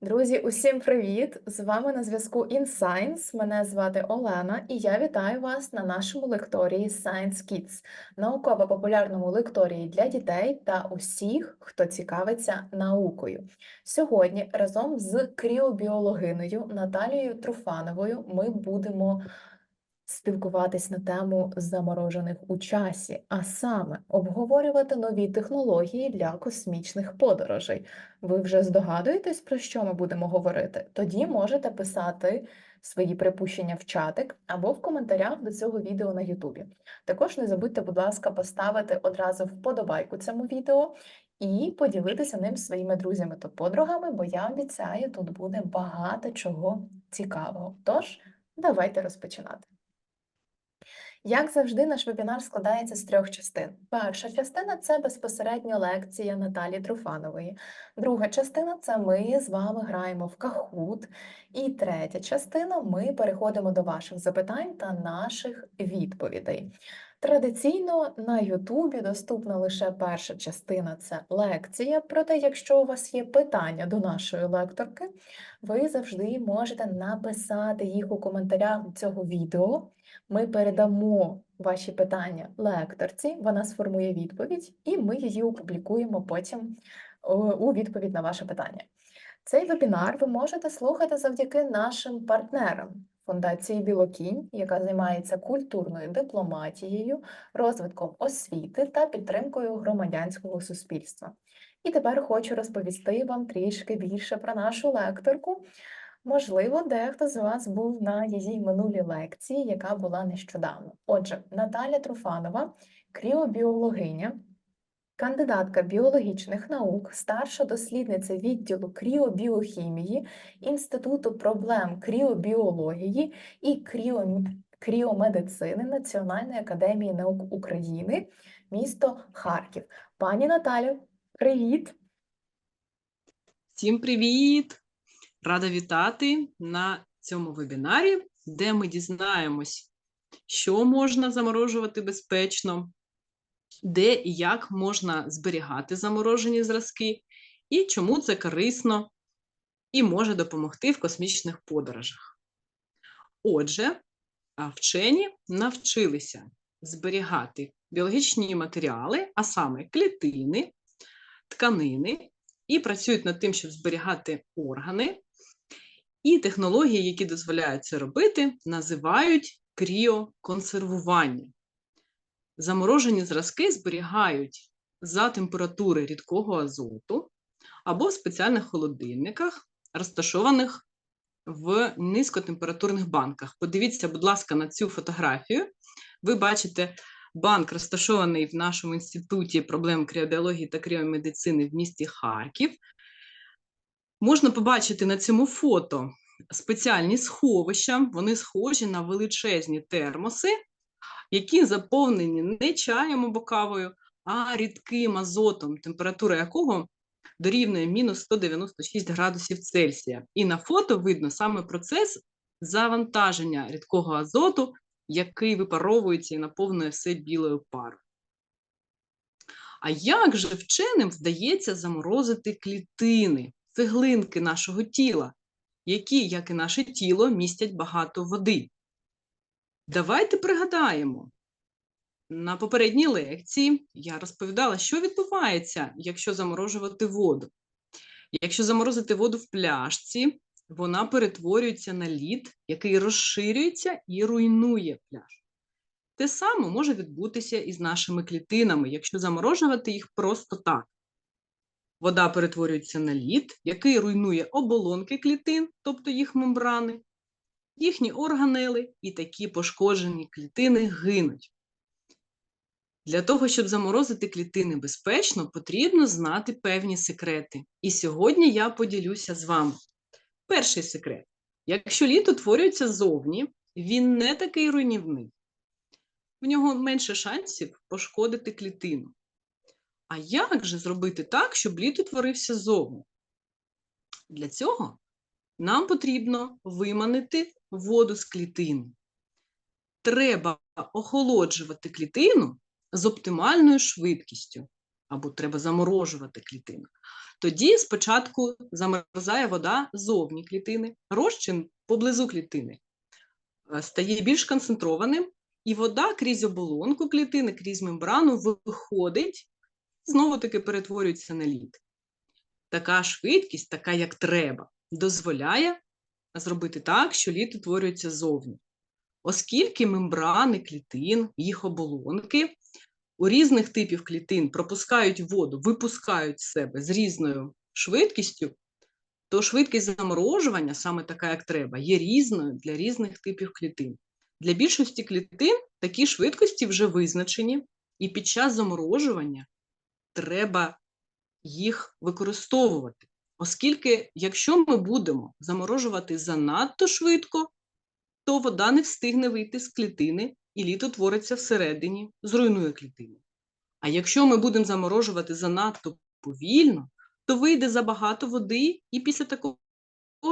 Друзі, усім привіт! З вами на зв'язку InScience. Мене звати Олена, і я вітаю вас на нашому лекторії Science Kids, науково-популярному лекторії для дітей та усіх, хто цікавиться наукою. Сьогодні разом з кріобіологиною Наталією Труфановою ми будемо спілкуватись на тему заморожених у часі, а саме обговорювати нові технології для космічних подорожей. Ви вже здогадуєтесь, про що ми будемо говорити? Тоді можете писати свої припущення в чатик або в коментарях до цього відео на Ютубі. Також не забудьте, будь ласка, поставити одразу вподобайку цьому відео і поділитися ним своїми друзями та подругами, бо я обіцяю, тут буде багато чого цікавого. Тож, давайте розпочинати. Як завжди, наш вебінар складається з трьох частин. Перша частина це безпосередньо лекція Наталі Труфанової. Друга частина це ми з вами граємо в кахут. І третя частина ми переходимо до ваших запитань та наших відповідей. Традиційно на Ютубі доступна лише перша частина це лекція. Проте, якщо у вас є питання до нашої лекторки, ви завжди можете написати їх у коментарях цього відео. Ми передамо ваші питання лекторці, вона сформує відповідь, і ми її опублікуємо потім у відповідь на ваше питання. Цей вебінар ви можете слухати завдяки нашим партнерам Фундації Білокінь, яка займається культурною дипломатією, розвитком освіти та підтримкою громадянського суспільства. І тепер хочу розповісти вам трішки більше про нашу лекторку. Можливо, дехто з вас був на її минулій лекції, яка була нещодавно. Отже, Наталя Труфанова, кріобіологиня, кандидатка біологічних наук, старша дослідниця відділу кріобіохімії, Інституту проблем кріобіології і кріо... кріомедицини Національної академії наук України, місто Харків. Пані Наталю, привіт! Всім привіт! Рада вітати на цьому вебінарі, де ми дізнаємось, що можна заморожувати безпечно, де і як можна зберігати заморожені зразки, і чому це корисно і може допомогти в космічних подорожах. Отже, вчені навчилися зберігати біологічні матеріали, а саме клітини, тканини, і працюють над тим, щоб зберігати органи. І технології, які дозволяють це робити, називають кріоконсервування. Заморожені зразки зберігають за температури рідкого азоту або в спеціальних холодильниках, розташованих в низькотемпературних банках. Подивіться, будь ласка, на цю фотографію. Ви бачите банк, розташований в нашому інституті проблем кріобіології та кріомедицини в місті Харків. Можна побачити на цьому фото спеціальні сховища, вони схожі на величезні термоси, які заповнені не чаєм або кавою, а рідким азотом, температура якого дорівнює мінус 196 градусів Цельсія. І на фото видно саме процес завантаження рідкого азоту, який випаровується і наповнює все білою парою. А як же вченим вдається заморозити клітини? Цеглинки нашого тіла, які, як і наше тіло, містять багато води. Давайте пригадаємо. На попередній лекції я розповідала, що відбувається, якщо заморожувати воду. Якщо заморозити воду в пляшці, вона перетворюється на лід, який розширюється і руйнує пляж. Те саме може відбутися і з нашими клітинами, якщо заморожувати їх просто так. Вода перетворюється на лід, який руйнує оболонки клітин, тобто їх мембрани, їхні органели і такі пошкоджені клітини гинуть. Для того, щоб заморозити клітини безпечно, потрібно знати певні секрети. І сьогодні я поділюся з вами. Перший секрет: якщо лід утворюється ззовні, він не такий руйнівний, в нього менше шансів пошкодити клітину. А як же зробити так, щоб лід утворився ззовні? Для цього нам потрібно виманити воду з клітини. Треба охолоджувати клітину з оптимальною швидкістю, або треба заморожувати клітину. Тоді спочатку замерзає вода зовні клітини, розчин поблизу клітини е, стає більш концентрованим, і вода крізь оболонку клітини, крізь мембрану виходить, знову таки перетворюється на лід. Така швидкість, така як треба, дозволяє зробити так, що лід утворюється зовні. Оскільки мембрани клітин, їх оболонки у різних типів клітин пропускають воду, випускають себе з різною швидкістю, то швидкість заморожування, саме така, як треба, є різною для різних типів клітин. Для більшості клітин такі швидкості вже визначені, і під час заморожування треба їх використовувати. Оскільки, якщо ми будемо заморожувати занадто швидко, то вода не встигне вийти з клітини, і лід утвориться всередині, зруйнує клітину. А якщо ми будемо заморожувати занадто повільно, то вийде забагато води, і після такого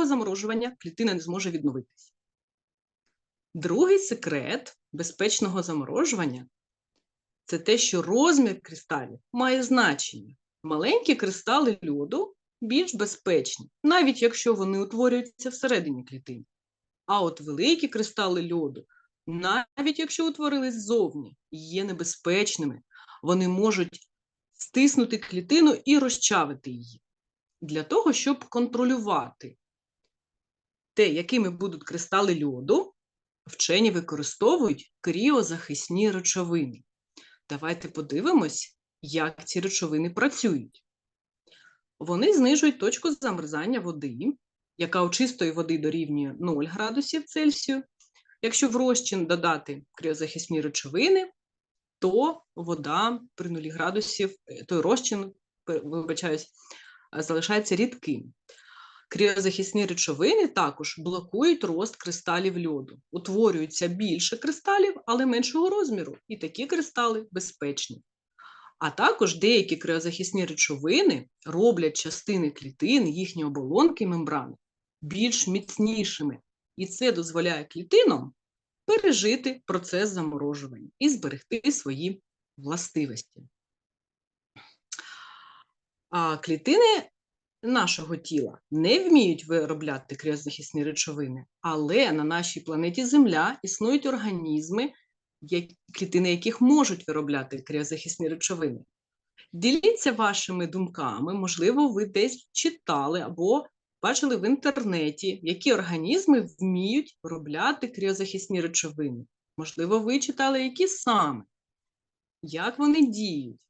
заморожування клітина не зможе відновитися. Другий секрет безпечного заморожування це те, що розмір кристалів має значення. Маленькі кристали льоду більш безпечні, навіть якщо вони утворюються всередині клітини. А от великі кристали льоду, навіть якщо утворились ззовні, є небезпечними. Вони можуть стиснути клітину і розчавити її. Для того, щоб контролювати те, якими будуть кристали льоду, вчені використовують кріозахисні речовини. Давайте подивимось, як ці речовини працюють. Вони знижують точку замерзання води, яка у чистої води дорівнює 0 градусів Цельсію. Якщо в розчин додати кріозахисні речовини, то вода при 0 градусів, е, той розчин, вибачаюсь, залишається рідким. Кріозахисні речовини також блокують рост кристалів льоду. Утворюється більше кристалів, але меншого розміру, і такі кристали безпечні. А також деякі криозахисні речовини роблять частини клітин, їхні оболонки мембрани більш міцнішими. І це дозволяє клітинам пережити процес заморожування і зберегти свої властивості. А клітини нашого тіла не вміють виробляти криозахисні речовини, але на нашій планеті Земля існують організми, клітини яких можуть виробляти криозахисні речовини. Діліться вашими думками, можливо, ви десь читали або бачили в інтернеті, які організми вміють виробляти кріозахисні речовини. Можливо, ви читали, які саме, як вони діють.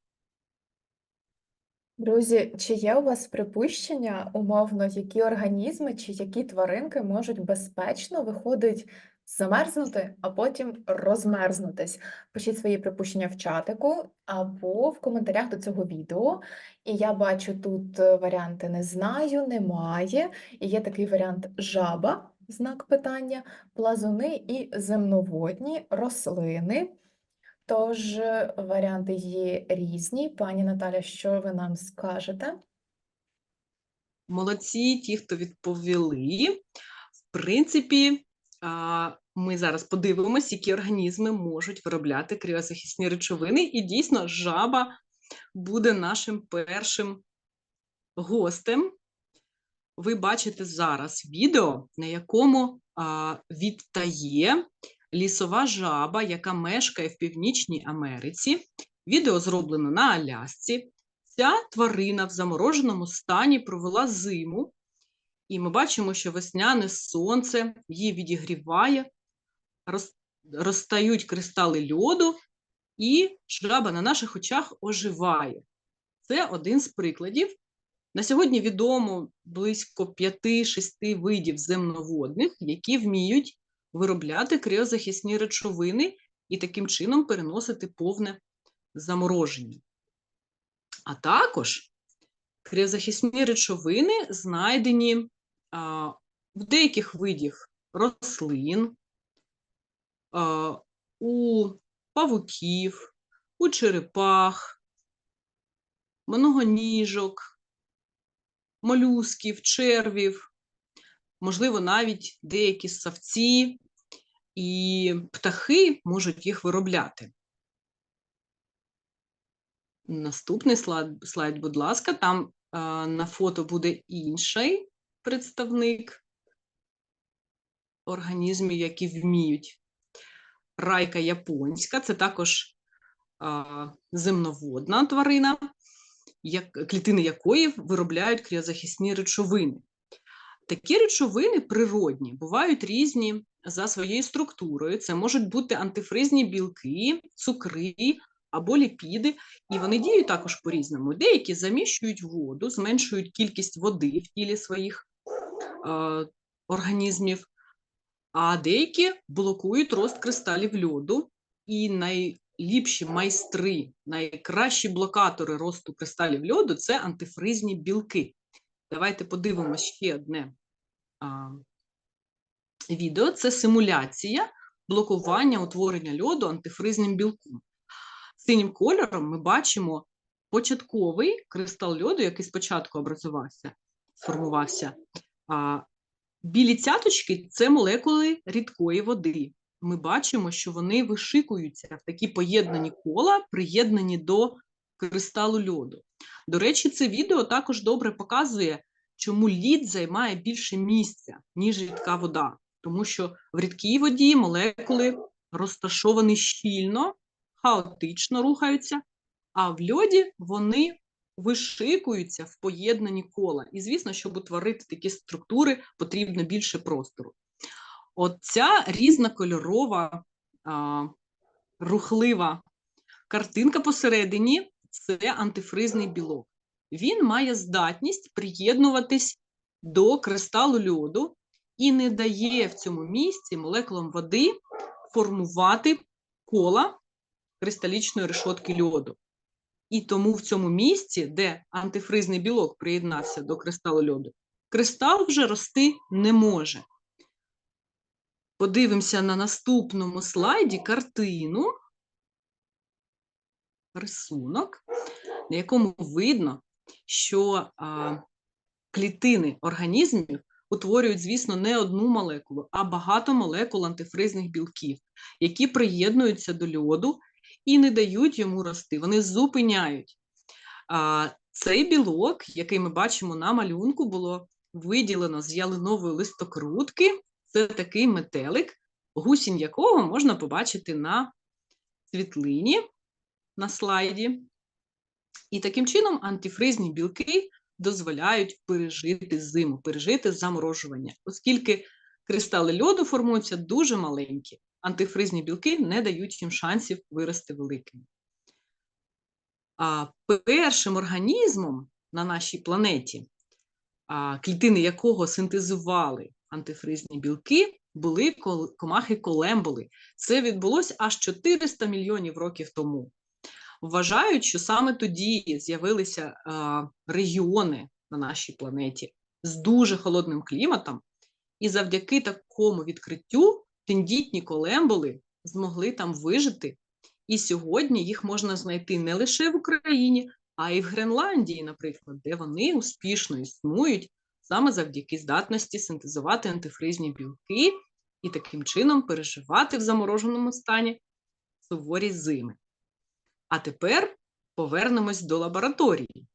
Друзі, чи є у вас припущення, умовно, які організми чи які тваринки можуть безпечно виходить замерзнути, а потім розмерзнутись? Пишіть свої припущення в чатику або в коментарях до цього відео. І я бачу тут е, варіанти не знаю, немає. І є такий варіант жаба, знак питання, плазуни і земноводні рослини. Тож е, варіанти є різні. Пані Наталя, що ви нам скажете? Молодці, ті, хто відповіли. В принципі, ми зараз подивимось, які організми можуть виробляти кріозахисні речовини. І дійсно, жаба буде нашим першим гостем. Ви бачите зараз відео, на якому відтає лісова жаба, яка мешкає в Північній Америці. Відео зроблено на Алясці. Ця тварина в замороженому стані провела зиму, і ми бачимо, що весняне сонце її відігріває, роз- розтають кристали льоду, і жаба на наших очах оживає. Це один з прикладів. На сьогодні відомо близько 5-6 видів земноводних, які вміють виробляти кріозахисні речовини і таким чином переносити повне замороження. А також кріозахисні речовини знайдені а, в деяких видів рослин, а, у павуків, у черепах, многоніжок, молюсків, червів, можливо, навіть деякі ссавці і птахи можуть їх виробляти. Наступний слайд, слайд, будь ласка, там на фото буде інший представник організмів, які вміють. Райка японська це також а, земноводна тварина, як, клітини якої виробляють кріозахисні речовини. Такі речовини природні, бувають різні за своєю структурою. Це можуть бути антифризні білки, цукри або ліпіди, і вони діють також по-різному. Деякі заміщують воду, зменшують кількість води в тілі своїх е, організмів, а деякі блокують рост кристалів льоду, і найліпші майстри, найкращі блокатори росту кристалів льоду це антифризні білки. Давайте подивимося ще одне відео. Це симуляція блокування утворення льоду антифризним білком. Синім кольором ми бачимо початковий кристал льоду, який спочатку образувався, сформувався. А, білі цяточки це молекули рідкої води. Ми бачимо, що вони вишикуються в такі поєднані кола, приєднані до кристалу льоду. До речі, це відео також добре показує, чому лід займає більше місця, ніж рідка вода, тому що в рідкій воді молекули розташовані щільно, хаотично рухаються, а в льоді вони вишикуються в поєднані кола. І, звісно, щоб утворити такі структури, потрібно більше простору. От ця різнокольорова, а, рухлива картинка посередині це антифризний білок. Він має здатність приєднуватись до кристалу льоду і не дає в цьому місці молекулам води формувати кола кристалічної решотки льоду. І тому в цьому місці, де антифризний білок приєднався до кристалу льоду, кристал вже рости не може. Подивимося на наступному слайді картину, рисунок, на якому видно, що а, клітини організмів утворюють, звісно, не одну молекулу, а багато молекул антифризних білків, які приєднуються до льоду і не дають йому рости, вони зупиняють. А, Цей білок, який ми бачимо на малюнку, було виділено з ялинової листокрутки. Це такий метелик, гусінь якого можна побачити на світлині на слайді. І таким чином антифризні білки дозволяють пережити зиму, пережити заморожування, оскільки кристали льоду формуються дуже маленькі, антифризні білки не дають їм шансів вирости великими. А першим організмом на нашій планеті, клітини якого синтезували антифризні білки, були комахи колемболи. Це відбулося аж 400 мільйонів років тому. Вважають, що саме тоді з'явилися регіони на нашій планеті з дуже холодним кліматом, і завдяки такому відкриттю тендітні колемболи змогли там вижити. І сьогодні їх можна знайти не лише в Україні, а й в Гренландії, наприклад, де вони успішно існують саме завдяки здатності синтезувати антифризні білки і таким чином переживати в замороженому стані суворі зими. А тепер повернемось до лабораторії.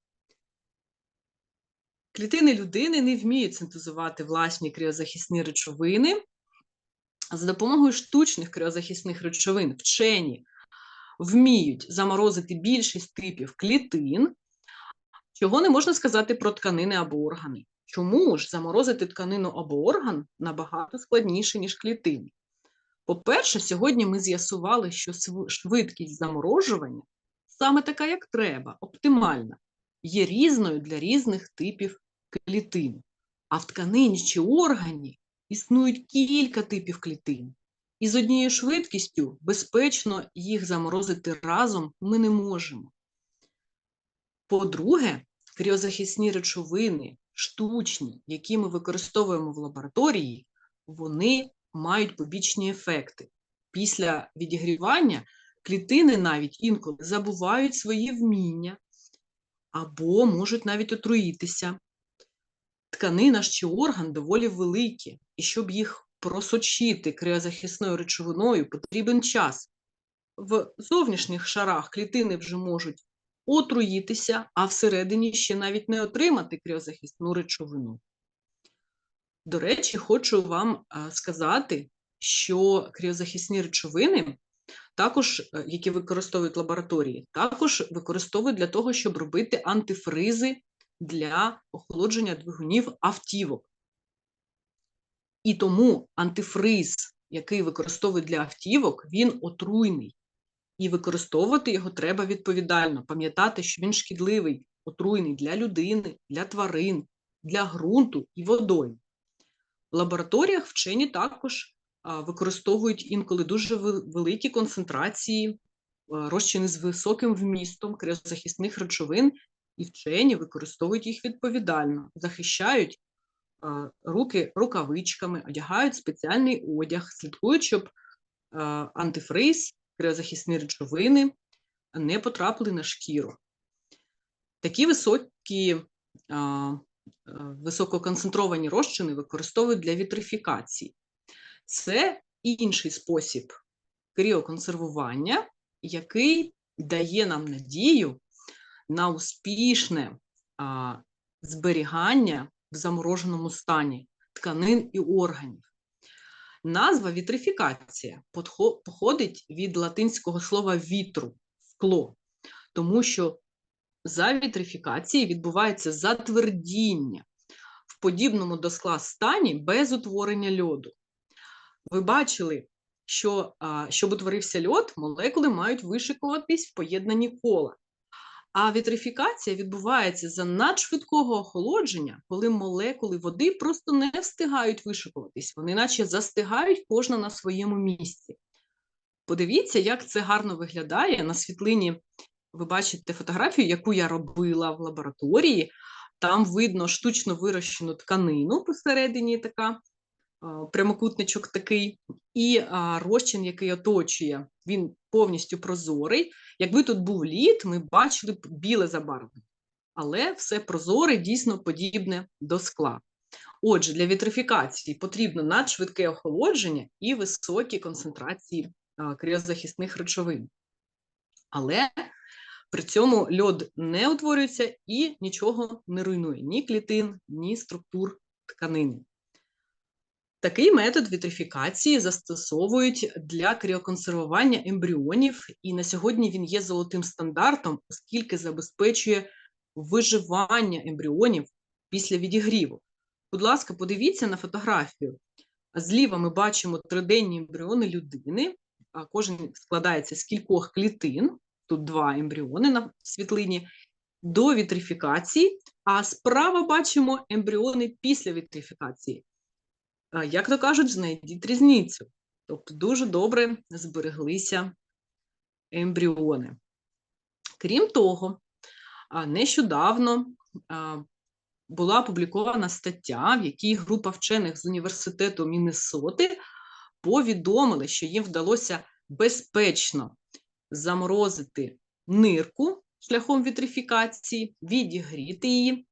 Клітини людини не вміють синтезувати власні кріозахисні речовини. За допомогою штучних кріозахисних речовин вчені вміють заморозити більшість типів клітин, чого не можна сказати про тканини або органи. Чому ж заморозити тканину або орган набагато складніше, ніж клітини? По-перше, сьогодні ми з'ясували, що швидкість заморожування саме така, як треба, оптимальна, є різною для різних типів клітин. А в тканині чи органі існують кілька типів клітин. І з однією швидкістю безпечно їх заморозити разом ми не можемо. По-друге, кріозахисні речовини, штучні, які ми використовуємо в лабораторії, вони мають побічні ефекти. Після відігрівання клітини навіть інколи забувають свої вміння або можуть навіть отруїтися. Тканина ж чи орган доволі великі, і щоб їх просочити криозахисною речовиною, потрібен час. В зовнішніх шарах клітини вже можуть отруїтися, а всередині ще навіть не отримати кріозахисну речовину. До речі, хочу вам сказати, що кріозахисні речовини, також, е, які використовують лабораторії, також використовують для того, щоб робити антифризи для охолодження двигунів автівок. І тому антифриз, який використовують для автівок, він отруйний. І використовувати його треба відповідально, пам'ятати, що він шкідливий, отруйний для людини, для тварин, для ґрунту і водою. Лабораторіях вчені також використовують інколи дуже великі концентрації розчини з високим вмістом криозахисних речовин, і вчені використовують їх відповідально, захищають руки рукавичками, одягають спеціальний одяг, слідкують, щоб антифриз, криозахисні речовини не потрапили на шкіру. Такі високі, висококонцентровані розчини використовують для вітрифікації. Це інший спосіб кріоконсервування, який дає нам надію на успішне а, зберігання в замороженому стані тканин і органів. Назва вітрифікація походить від латинського слова вітру скло, тому що за вітрифікації відбувається затвердіння в подібному до скла стані без утворення льоду. Ви бачили, що щоб утворився льод, молекули мають вишикуватись в поєднані кола. А вітрифікація відбувається за надшвидкого охолодження, коли молекули води просто не встигають вишикуватись, вони наче застигають кожна на своєму місці. Подивіться, як це гарно виглядає на світлині. Ви бачите фотографію, яку я робила в лабораторії. Там видно штучно вирощену тканину посередині, така прямокутничок такий, і розчин, який оточує, він повністю прозорий. Якби тут був лід, ми бачили б біле забарвлення. Але все прозоре, дійсно подібне до скла. Отже, для вітрифікації потрібно надшвидке охолодження і високі концентрації а, кріозахисних речовин. Але при цьому льод не утворюється і нічого не руйнує ні клітин, ні структур тканини. Такий метод вітрифікації застосовують для кріоконсервування ембріонів, і на сьогодні він є золотим стандартом, оскільки забезпечує виживання ембріонів після відігріву. Будь ласка, подивіться на фотографію. Зліва ми бачимо триденні ембріони людини. а Кожен складається з кількох клітин. Тут два ембріони на світлині до вітрифікації, а справа бачимо ембріони після вітрифікації. Як то кажуть, знайдіть різницю. Тобто дуже добре збереглися ембріони. Крім того, нещодавно була опублікована стаття, в якій група вчених з університету Міннесоти повідомили, що їм вдалося безпечно заморозити нирку шляхом вітрифікації, відігріти її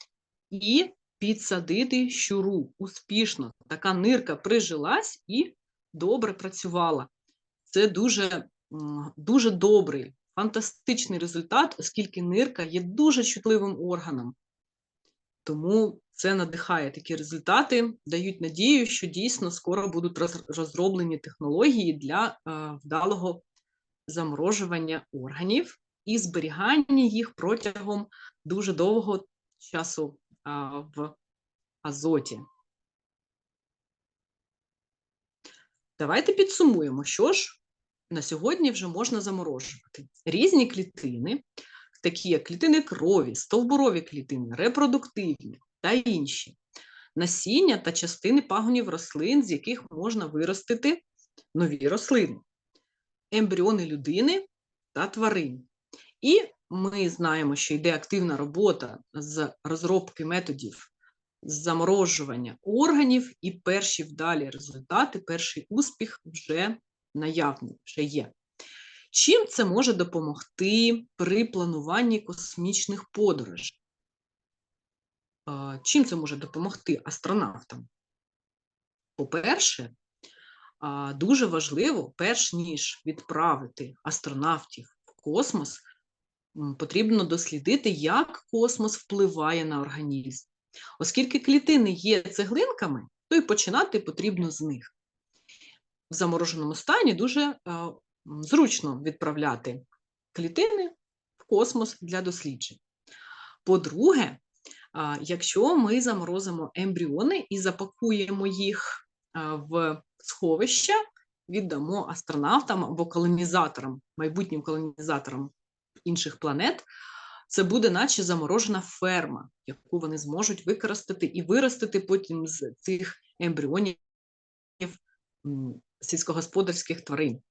і підсадити щуру успішно. Така нирка прижилась і добре працювала. Це дуже, дуже добрий, фантастичний результат, оскільки нирка є дуже чутливим органом. Тому це надихає такі результати, дають надію, що дійсно скоро будуть роз- розроблені технології для е, вдалого заморожування органів і зберігання їх протягом дуже довгого часу а, в азоті. Давайте підсумуємо, що ж на сьогодні вже можна заморожувати. Різні клітини, такі як клітини крові, стовбурові клітини, репродуктивні та інші, насіння та частини пагонів рослин, з яких можна виростити нові рослини, ембріони людини та тварин. І ми знаємо, що йде активна робота з розробки методів заморожування органів, і перші вдалі результати, перший успіх вже наявний, вже є. Чим це може допомогти при плануванні космічних подорожей? Чим це може допомогти астронавтам? По-перше, дуже важливо, перш ніж відправити астронавтів в космос, потрібно дослідити, як космос впливає на організм. Оскільки клітини є цеглинками, то й починати потрібно з них. В замороженому стані дуже е, зручно відправляти клітини в космос для досліджень. По-друге, якщо ми заморозимо ембріони і запакуємо їх а, в сховища, віддамо астронавтам або колонізаторам, майбутнім колонізаторам інших планет, це буде наче заморожена ферма, яку вони зможуть використати і виростити потім з цих ембріонів сільськогосподарських тварин.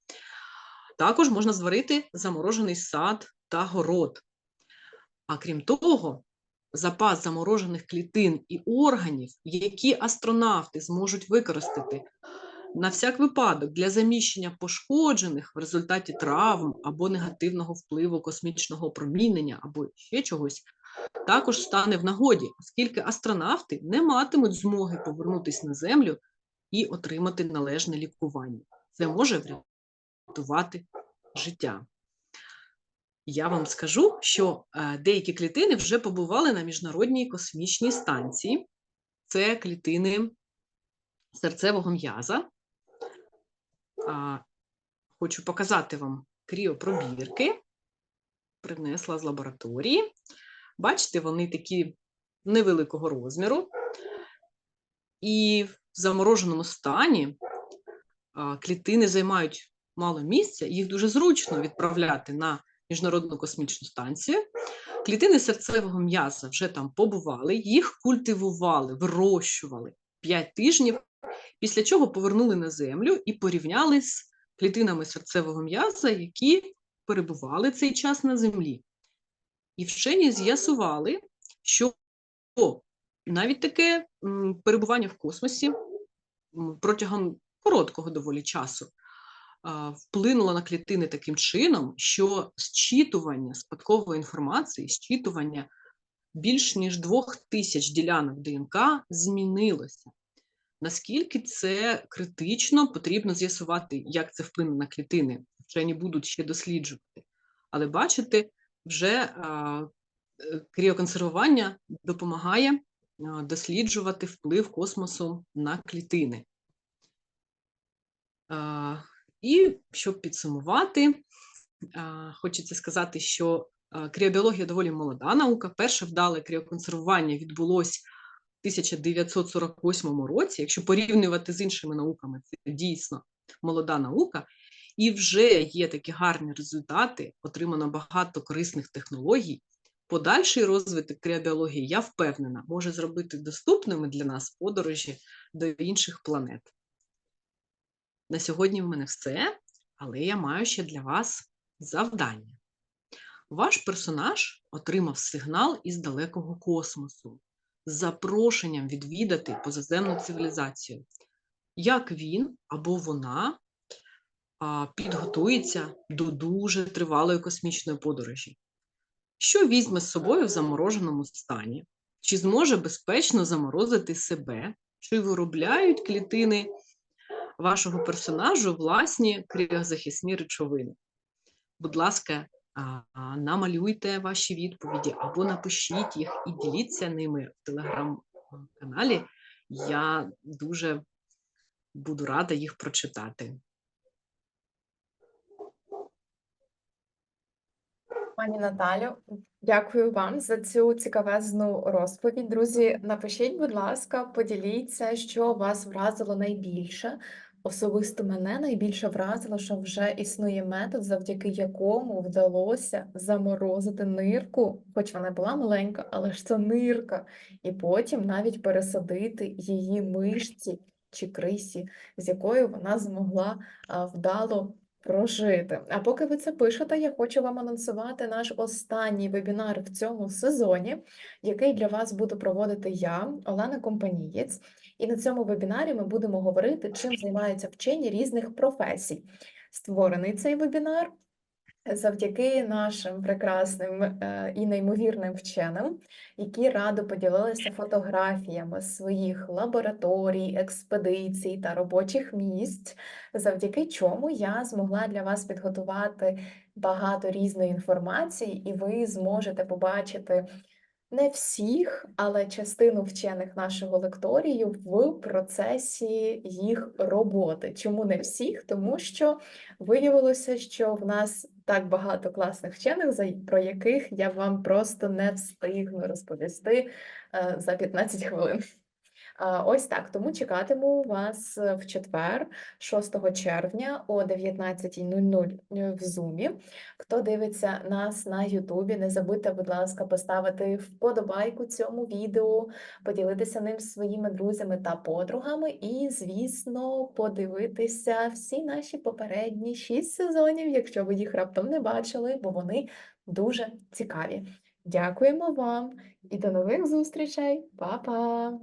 Також можна зварити заморожений сад та город. А крім того, запас заморожених клітин і органів, які астронавти зможуть використати на всяк випадок для заміщення пошкоджених в результаті травм або негативного впливу космічного опромінення або ще чогось, також стане в нагоді, оскільки астронавти не матимуть змоги повернутися на Землю і отримати належне лікування. Це може врятувати життя. Я вам скажу, що е, деякі клітини вже побували на міжнародній космічній станції. Це клітини серцевого м'яза. Хочу показати вам кріопробірки. Принесла з лабораторії. Бачите, вони такі невеликого розміру. І в замороженому стані клітини займають мало місця, їх дуже зручно відправляти на Міжнародну космічну станцію. Клітини серцевого м'яса вже там побували, їх культивували, вирощували 5 тижнів, після чого повернули на землю і порівняли з клітинами серцевого м'яса, які перебували цей час на землі. І вчені з'ясували, що навіть таке перебування в космосі протягом короткого доволі часу вплинуло на клітини таким чином, що зчитування спадкової інформації, зчитування більш ніж двох тисяч ділянок ДНК змінилося. Наскільки це критично, потрібно з'ясувати, як це вплине на клітини. Вчені будуть ще досліджувати. Але бачите, вже а, е, кріоконсервування допомагає досліджувати вплив космосу на клітини. А, і щоб підсумувати, а, хочеться сказати, що кріобіологія доволі молода наука. Перше вдале кріоконсервування відбулось 1948 році. Якщо порівнювати з іншими науками, це дійсно молода наука. І вже є такі гарні результати, отримано багато корисних технологій. Подальший розвиток кріобіології, я впевнена, може зробити доступними для нас подорожі до інших планет. На сьогодні в мене все, але я маю ще для вас завдання. Ваш персонаж отримав сигнал із далекого космосу з запрошенням відвідати позаземну цивілізацію. Як він або вона підготується до дуже тривалої космічної подорожі? Що візьме з собою в замороженому стані? Чи зможе безпечно заморозити себе? Чи виробляють клітини вашого персонажу власні криозахисні речовини? Будь ласка, намалюйте ваші відповіді або напишіть їх і діліться ними в телеграм-каналі. Я дуже буду рада їх прочитати. Пані Наталю, дякую вам за цю цікавезну розповідь. Друзі, напишіть, будь ласка, поділіться, що вас вразило найбільше. Особисто мене найбільше вразило, що вже існує метод, завдяки якому вдалося заморозити нирку, хоч вона була маленька, але ж це нирка, і потім навіть пересадити її мишці чи крисі, з якою вона змогла вдало прожити. А поки ви це пишете, я хочу вам анонсувати наш останній вебінар в цьому сезоні, який для вас буду проводити я, Олена Компанієць. І на цьому вебінарі ми будемо говорити, чим займаються вчені різних професій. Створений цей вебінар завдяки нашим прекрасним е, і неймовірним вченим, які радо поділилися фотографіями своїх лабораторій, експедицій та робочих місць, завдяки чому я змогла для вас підготувати багато різної інформації, і ви зможете побачити не всіх, але частину вчених нашого лекторію в процесі їх роботи. Чому не всіх? Тому що виявилося, що в нас так багато класних вчених, про яких я вам просто не встигну розповісти е, за 15 хвилин. Ось так. Тому чекатиму вас е, в четвер, 6 червня о 19.00 е, в Зумі. Хто дивиться нас на Ютубі, не забудьте, будь ласка, поставити вподобайку цьому відео, поділитися ним своїми друзями та подругами, і, звісно, подивитися всі наші попередні шість сезонів, якщо ви їх раптом не бачили, бо вони дуже цікаві. Дякуємо вам і до нових зустрічей. Па-па!